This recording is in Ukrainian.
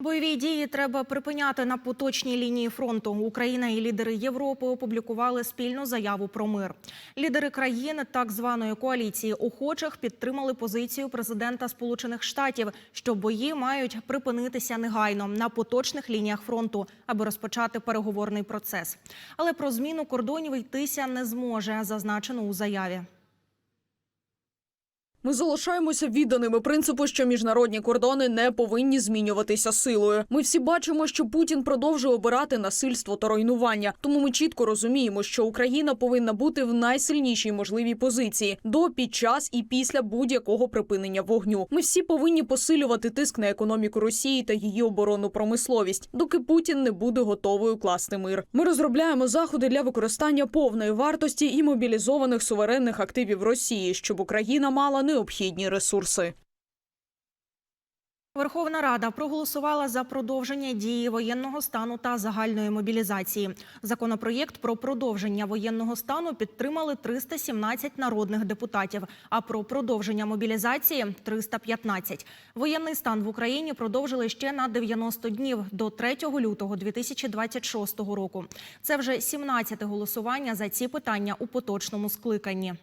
Бойові дії треба припиняти на поточній лінії фронту. Україна і лідери Європи опублікували спільну заяву про мир. Лідери країн так званої коаліції охочих підтримали позицію президента Сполучених Штатів, що бої мають припинитися негайно на поточних лініях фронту, аби розпочати переговорний процес. Але про зміну кордонів йтися не зможе, зазначено у заяві. Ми залишаємося відданими принципу, що міжнародні кордони не повинні змінюватися силою. Ми всі бачимо, що Путін продовжує обирати насильство та руйнування. Тому ми чітко розуміємо, що Україна повинна бути в найсильнішій можливій позиції до, під час і після будь-якого припинення вогню. Ми всі повинні посилювати тиск на економіку Росії та її оборонну промисловість, доки Путін не буде готовий укласти мир. Ми розробляємо заходи для використання повної вартості і мобілізованих суверенних активів Росії, щоб Україна мала необхідні ресурси. Верховна Рада проголосувала за продовження дії воєнного стану та загальної мобілізації. Законопроєкт про продовження воєнного стану підтримали 317 народних депутатів, а про продовження мобілізації 315. Воєнний стан в Україні продовжили ще на 90 днів до 3 лютого 2026 року. Це вже 17 голосування за ці питання у поточному скликанні.